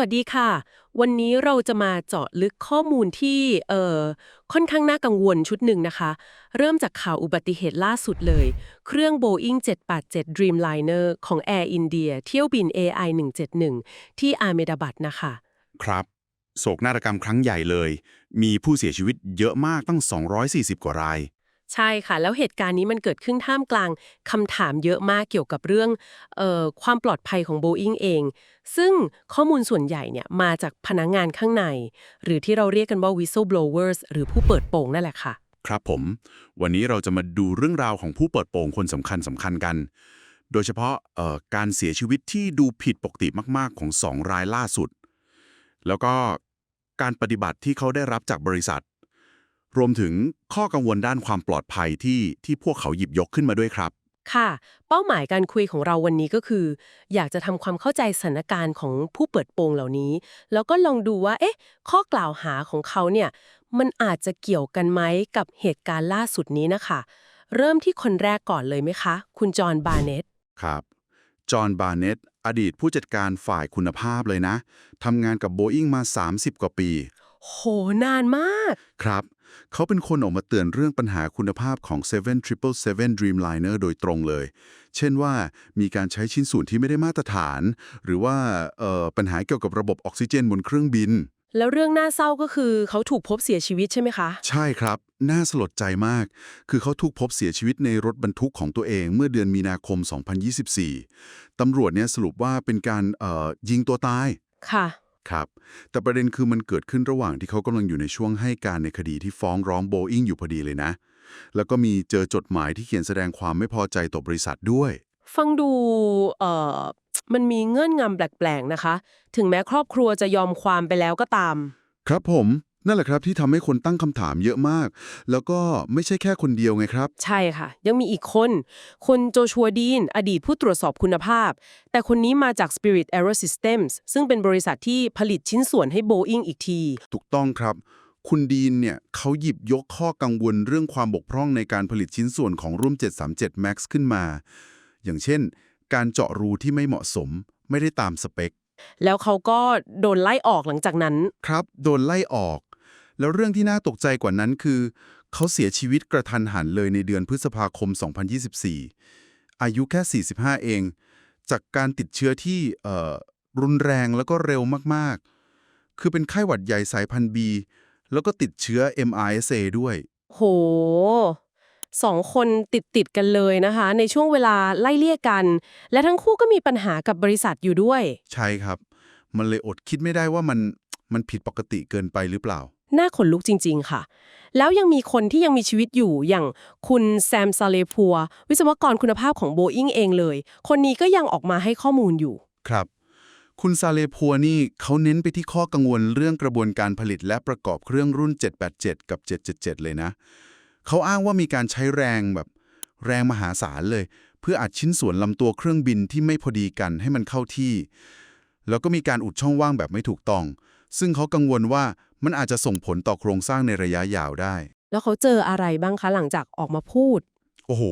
วัสดีค่ะ วันนี้เราจะมาเจาะลึกข้อมูลที่เอ่อค่อนข้างน่ากังวลชุดหนึ่งนะคะ เริ่มจากข่าวอุบัติเหตุล่าสุดเลย เครื่อง Boeing 787 Dreamliner ของ Air India เที่ยวบิน AI 171 ที่อาเมดาบัดนะคะ ครับ โศกนาฏกรรมครั้งใหญ่เลย มีผู้เสียชีวิตเยอะมากตั้ง 240 กว่าราย ใช่ค่ะ แล้วเหตุการณ์นี้มันเกิดขึ้นท่ามกลางคำถามเยอะมากเกี่ยวกับเรื่องออความปลอดภัยของ Boeing เอง ซึ่งข้อมูลส่วนใหญ่เนี่ยมาจากพนักงงานข้างใน หรือที่เราเรียกกันว่า whistleblowers หรือผู้เปิดโปงนั่นแหละค่ะ ครับผม วันนี้เราจะมาดูเรื่องราวของผู้เปิดโปงคนสำคัญสำคัญกัน โดยเฉพาะการเสียชีวิตที่ดูผิดปกติมาก ๆ ของสองรายล่าสุด แล้วก็การปฏิบัติที่เขาได้รับจากบริษัท รวมถึงข้อกังวลด้านความปลอดภัยที่ที่พวกเขาหยิบยกขึ้นมาด้วยครับ ค่ะ เป้าหมายการคุยของเราวันนี้ก็คือ อยากจะทำความเข้าใจสถานการณ์ของผู้เปิดโปงเหล่านี้ แล้วก็ลองดูว่า เอ๊ะ ข้อกล่าวหาของเขาเนี่ยมันอาจจะเกี่ยวกันไหมกับเหตุการณ์ล่าสุดนี้นะคะ เริ่มที่คนแรกก่อนเลยไหมคะ คุณจอห์นบาร์เนตครับ จอห์นบาร์เน็ตอดีตผู้จัดการฝ่ายคุณภาพเลยนะทำงานกับโบอิงมา 30 กว่าปี โห นานมาก ครับ เขาเป็นคนออกมาเตือนเรื่องปัญหาคุณภาพของ 7777 Dreamliner โดยตรงเลย เช่นว่ามีการใช้ชิ้นส่วนที่ไม่ได้มาตรฐาน หรือว่าเอ่อปัญหาเกี่ยวกับระบบออกซิเจนบนเครื่องบิน แล้วเรื่องน่าเศร้าก็คือเขาถูกพบเสียชีวิตใช่ไหมคะ ใช่ครับ น่าสลดใจมาก คือเขาถูกพบเสียชีวิตในรถบรรทุกของตัวเองเมื่อเดือนมีนาคม 2024ตำรวจเนี่ยสรุปว่าเป็นการเอ่อยิงตัวตายค่ะ ครับ แต่ประเด็นคือมันเกิดขึ้นระหว่างที่เขากำลังอยู่ในช่วงให้การในคดีที่ฟ้องร้องโบอิงอยู่พอดีเลยนะ แล้วก็มีเจอจดหมายที่เขียนแสดงความไม่พอใจต่อบริษัทด้วย ฟังดูเอ่อมันมีเงื่อนงำแปลกๆนะคะ ถึงแม้ครอบครัวจะยอมความไปแล้วก็ตาม ครับผม นั่นแหละครับที่ทำให้คนตั้งคำถามเยอะมาก แล้วก็ไม่ใช่แค่คนเดียวไงครับ ใช่ค่ะ ยังมีอีกคน คนโจชัวดีน อดีตผู้ตรวจสอบคุณภาพ แต่คนนี้มาจาก Spirit Aerosystems ซึ่งเป็นบริษัทที่ผลิตชิ้นส่วนให้ Boeing อีกที ถูกต้องครับ คุณดีนเนี่ยเขาหยิบยกข้อกังวลเรื่องความบกพร่องในการผลิตชิ้นส่วนของรุ่น737 MAX ขึ้นมา อย่างเช่น การเจาะรูที่ไม่เหมาะสม ไม่ได้ตามสเปคแล้วเขาก็โดนไล่ออกหลังจากนั้น ครับ โดนไล่ออก แล้วเรื่องที่น่าตกใจกว่านั้นคือ เขาเสียชีวิตกระทันหันเลยในเดือนพฤษภาคม 2024 อายุแค่ 45 เอง จากการติดเชื้อที่เอ่อรุนแรงแล้วก็เร็วมากๆ คือเป็นไข้หวัดใหญ่สายพันธุ์ B แล้วก็ติดเชื้อ MRSA ด้วย โหสองคนติดติดๆกันเลยนะคะ ในช่วงเวลาไล่เลี่ยกัน และทั้งคู่ก็มีปัญหากับบริษัทอยู่ด้วย ใช่ครับ มันเลยอดคิดไม่ได้ว่ามันมันผิดปกติเกินไปหรือเปล่า น่าขนลุกจริง ๆ ค่ะ แล้วยังมีคนที่ยังมีชีวิตอยู่อย่างคุณแซมซาเลพัว วิศวกรคุณภาพของโบอิงเองเลย คนนี้ก็ยังออกมาให้ข้อมูลอยู่ ครับ คุณซาเลพัวนี่เขาเน้นไปที่ข้อกังวลเรื่องกระบวนการผลิตและประกอบเครื่องรุ่น 787 กับ 777 เลยนะ เขาอ้างว่ามีการใช้แรงแบบแรงมหาศาลเลย เพื่ออัดชิ้นส่วนลำตัวเครื่องบินที่ไม่พอดีกันให้มันเข้าที่ แล้วก็มีการอุดช่องว่างแบบไม่ถูกต้อง ซึ่งเขากังวลว่ามันอาจจะส่งผลต่อโครงสร้างในระยะยาวได้ แล้วเขาเจออะไรบ้างคะหลังจากออกมาพูด โอ้โห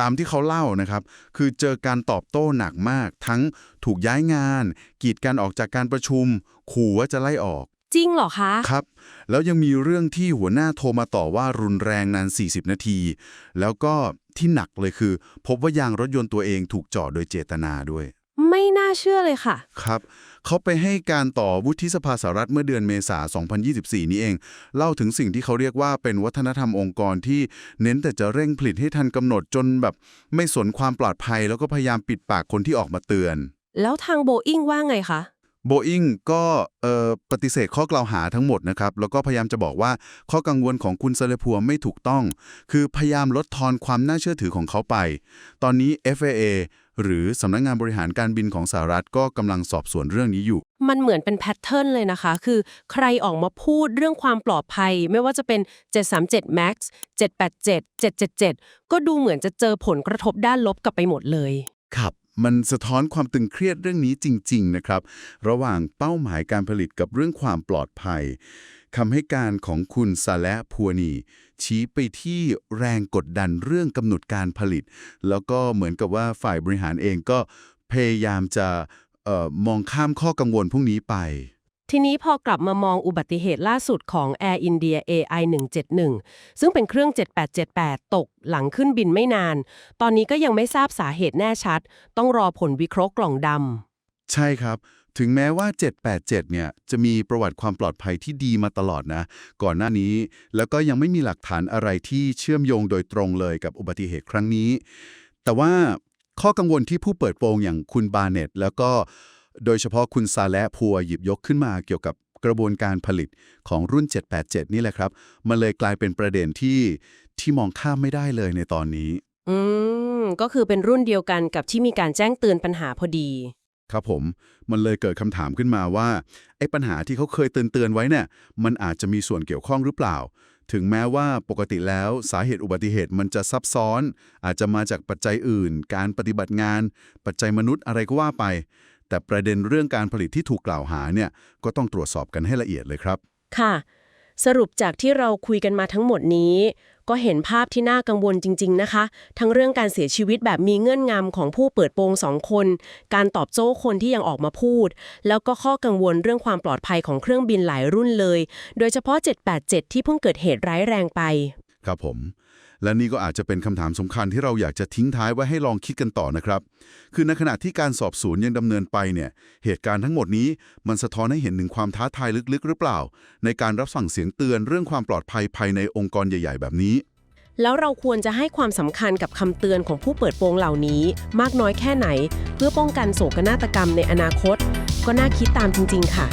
ตามที่เขาเล่านะครับ คือเจอการตอบโต้หนักมาก ทั้งถูกย้ายงาน กีดการออกจากการประชุม ขู่ว่าจะไล่ออก จริงเหรอคะ ครับ แล้วยังมีเรื่องที่หัวหน้าโทรมาต่อว่ารุนแรงนาน 40 นาที แล้วก็ที่หนักเลยคือ พบว่ายางรถยนต์ตัวเองถูกเจาะโดยเจตนาด้วย ไม่น่าเชื่อเลยค่ะ ครับ เขาไปให้การต่อวุฒิสภาสหรัฐเมื่อเดือนเมษายน2024 นี้เอง เล่าถึงสิ่งที่เขาเรียกว่าเป็นวัฒนธรรมองค์กรที่เน้นแต่จะเร่งผลิตให้ทันกำหนดจนแบบ ไม่สนความปลอดภัย แล้วก็พยายามปิดปากคนที่ออกมาเตือน แล้วทางโบอิงว่าไงคะโบอิงก็เอ่อปฏิเสธข้อกล่าวหาทั้งหมดนะครับ แล้วก็พยายามจะบอกว่าข้อกังวลของคุณเซเลพัวไม่ถูกต้อง คือพยายามลดทอนความน่าเชื่อถือของเขาไป ตอนนี้ FAA หรือสำนักงานบริหารการบินของสหรัฐก็กำลังสอบสวนเรื่องนี้อยู่ มันเหมือนเป็นแพทเทิร์นเลยนะคะ คือใครออกมาพูดเรื่องความปลอดภัย ไม่ว่าจะเป็น 737 MAX 787 777 ก็ดูเหมือนจะเจอผลกระทบด้านลบกลับไปหมดเลย ครับ มันสะท้อนความตึงเครียดเรื่องนี้จริง ๆ นะครับ ระหว่างเป้าหมายการผลิตกับเรื่องความปลอดภัยคำให้การของคุณซาและพัวนี ชี้ไปที่แรงกดดันเรื่องกำหนดการผลิต แล้วก็เหมือนกับว่าฝ่ายบริหารเองก็พยายามจะเอ่อมองข้ามข้อกังวลพวกนี้ไป ทีนี้พอกลับมามองอุบัติเหตุล่าสุดของ Air India AI 171 ซึ่งเป็นเครื่อง 7878 ตกหลังขึ้นบินไม่นาน ตอนนี้ก็ยังไม่ทราบสาเหตุแน่ชัด ต้องรอผลวิเคราะห์กล่องดำใช่ครับ ถึงแม้ว่า 787 เนี่ย จะมีประวัติความปลอดภัยที่ดีมาตลอดนะ ก่อนหน้านี้ แล้วก็ยังไม่มีหลักฐานอะไรที่เชื่อมโยงโดยตรงเลยกับอุบัติเหตุครั้งนี้ แต่ว่าข้อกังวลที่ผู้เปิดโปงอย่างคุณบาเน็ตแล้วก็โดยเฉพาะคุณซาและพัวหยิบยกขึ้นมาเกี่ยวกับกระบวนการผลิตของรุ่น 787 นี่แหละครับ มันเลยกลายเป็นประเด็นที่ที่มองข้ามไม่ได้เลยในตอนนี้ อืม ก็คือเป็นรุ่นเดียวกันกับที่มีการแจ้งเตือนปัญหาพอดี ครับผม มันเลยเกิดคำถามขึ้นมาว่าไอ้ปัญหาที่เขาเคยเตือนๆไว้เนี่ยมันอาจจะมีส่วนเกี่ยวข้องหรือเปล่า ถึงแม้ว่าปกติแล้วสาเหตุอุบัติเหตุมันจะซับซ้อน อาจจะมาจากปัจจัยอื่น การปฏิบัติงาน ปัจจัยมนุษย์อะไรก็ว่าไป แต่ประเด็นเรื่องการผลิตที่ถูกกล่าวหาเนี่ยก็ต้องตรวจสอบกันให้ละเอียดเลยครับ ค่ะ สรุปจากที่เราคุยกันมาทั้งหมดนี้ ก็เห็นภาพที่น่ากังวลจริง ๆ นะคะ ทั้งเรื่องการเสียชีวิตแบบมีเงื่อนงำของผู้เปิดโปงสองคน การตอบโจ้คนที่ยังออกมาพูด แล้วก็ข้อกังวลเรื่องความปลอดภัยของเครื่องบินหลายรุ่นเลย โดยเฉพาะ 787 ที่เพิ่งเกิดเหตุร้ายแรงไป ครับผม และนี่ก็อาจจะเป็นคำถามสำคัญที่เราอยากจะทิ้งท้ายไว้ให้ลองคิดกันต่อนะครับ คือในขณะที่การสอบสวนยังดำเนินไปเนี่ย เหตุการณ์ทั้งหมดนี้มันสะท้อนให้เห็นถึงความท้าทายลึกๆ หรือเปล่า ในการรับสั่งเสียงเตือนเรื่องความปลอดภัยภายในองค์กรใหญ่ ๆ แบบนี้ แล้วเราควรจะให้ความสำคัญกับคำเตือนของผู้เปิดโปงเหล่านี้ มากน้อยแค่ไหน เพื่อป้องกันโศกนาฏกรรมในอนาคต ก็น่าคิดตามจริง ๆ ค่ะ